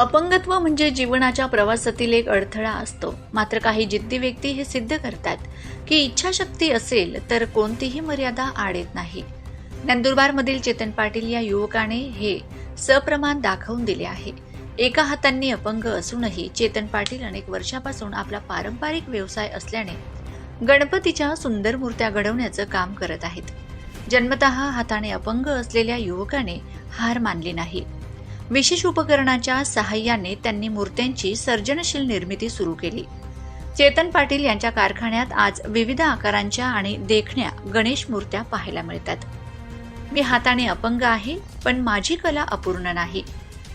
अपंगत्व म्हणजे जीवनाच्या प्रवासातील एक अडथळा असतो. मात्र काही जिद्दी व्यक्ती हे सिद्ध करतात की इच्छाशक्ती असेल तर कोणतीही मर्यादा आड येत नाही. नंदुरबारमधील चेतन पाटील या युवकाने हे सप्रमाण दाखवून दिले आहे. एका हातांनी अपंग असूनही चेतन पाटील अनेक वर्षापासून आपला पारंपरिक व्यवसाय असल्याने गणपतीच्या सुंदर मूर्त्या घडवण्याचं काम करत आहेत. जन्मतः हाताने अपंग असलेल्या युवकाने हार मानली नाही. विशेष उपकरणाच्या सहाय्याने त्यांनी मूर्त्यांची सर्जनशील निर्मिती सुरू केली. चेतन पाटील यांच्या कारखान्यात आज विविध आकारांच्या आणि देखण्या गणेश मूर्त्या पाहायला मिळतात. मी हाताने अपंग आहे पण माझी कला अपूर्ण नाही.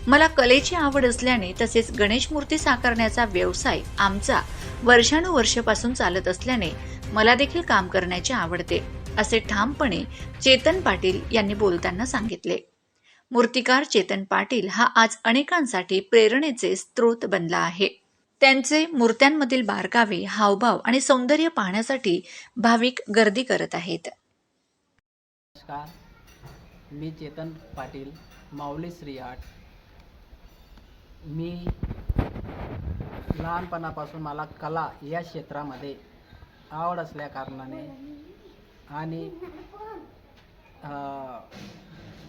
मला कलेची आवड असल्याने तसेच गणेश मूर्ती साकारण्याचा व्यवसाय आमचा वर्षानुवर्षपासून चालत असल्याने मला देखील काम करण्याचे आवडते असे ठामपणे चेतन पाटील यांनी बोलताना सांगितले. मूर्तिकार चेतन पाटील हा आज अनेकांसाठी प्रेरणेचे स्रोत बनला आहे. त्यांचे मूर्त्यांमधील बारकावे हावभाव आणि सौंदर्य पाहण्यासाठी भाविक गर्दी करत आहेत. नमस्कार. मी चेतन पाटील माऊली श्री आर्ट मी लहानपणापासून मला कला या क्षेत्रामध्ये आवड असल्या कारणाने आणि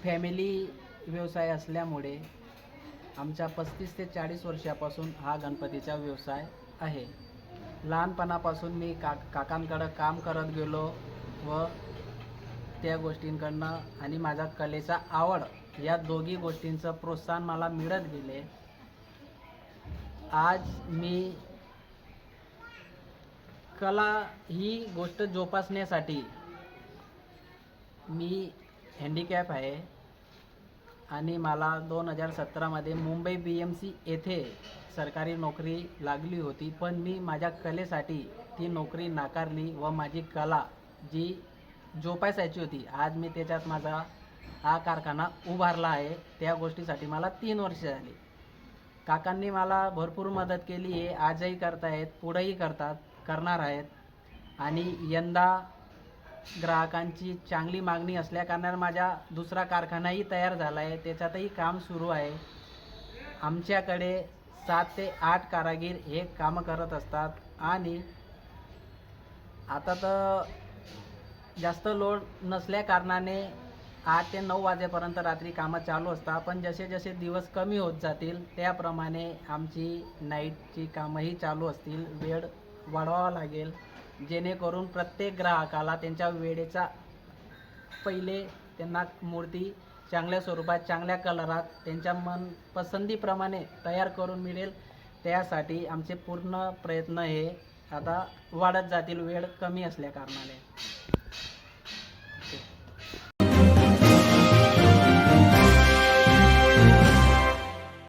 फॅमिली व्यवसाय असल्यामुळे आमच्या पस्तीस ते चाळीस वर्षापासून हा गणपतीचा व्यवसाय आहे. लहानपणापासून मी का काकांकडं काम करत गेलो व त्या गोष्टींकडनं आणि माझा कलेचा आवड या दोघी गोष्टींचं प्रोत्साहन मला मिळत गेले. आज मी कला ही गोष्ट जोपासण्यासाठी मी हँडिकॅप आहे. आणि मला दोन हजार सतरामध्ये मुंबई बी एम सी येथे सरकारी नोकरी लागली होती. पण मी माझ्या कलेसाठी ती नोकरी नाकारली व माझी कला जी जोपासायची होती आज मी त्याच्यात माझा हा कारखाना उभारला आहे. त्या गोष्टीसाठी मला तीन वर्ष झाली. काकांनी मला भरपूर मदत केली आहे. आजही करतायत पुढंही करतात करणार आहेत. आणि यंदा ग्राहकांची चांगली मागणी असल्याकारणानं माझा दुसरा कारखानाही तयार झाला आहे त्याच्यातही काम सुरू आहे. आमच्याकडे सात ते आठ कारागीर हे कामं करत असतात. आणि आता तर जास्त लोड नसल्याकारणाने आठ ते नऊ वाजेपर्यंत रात्री कामं चालू असतात. पण जसे जसे दिवस कमी होत जातील त्याप्रमाणे आमची नाईटची कामंही चालू असतील. वेळ वाढवावा लागेल. जेणेकरून प्रत्येक ग्राहकाला त्यांच्या वेळेचा पहिले त्यांना मूर्ती चांगल्या स्वरूपात चांगल्या कलरात त्यांच्या मन पसंतीप्रमाणे तयार करून मिळेल. त्यासाठी आमचे पूर्ण प्रयत्न हे आता वाढत जातील वेळ कमी असल्या कारणाने.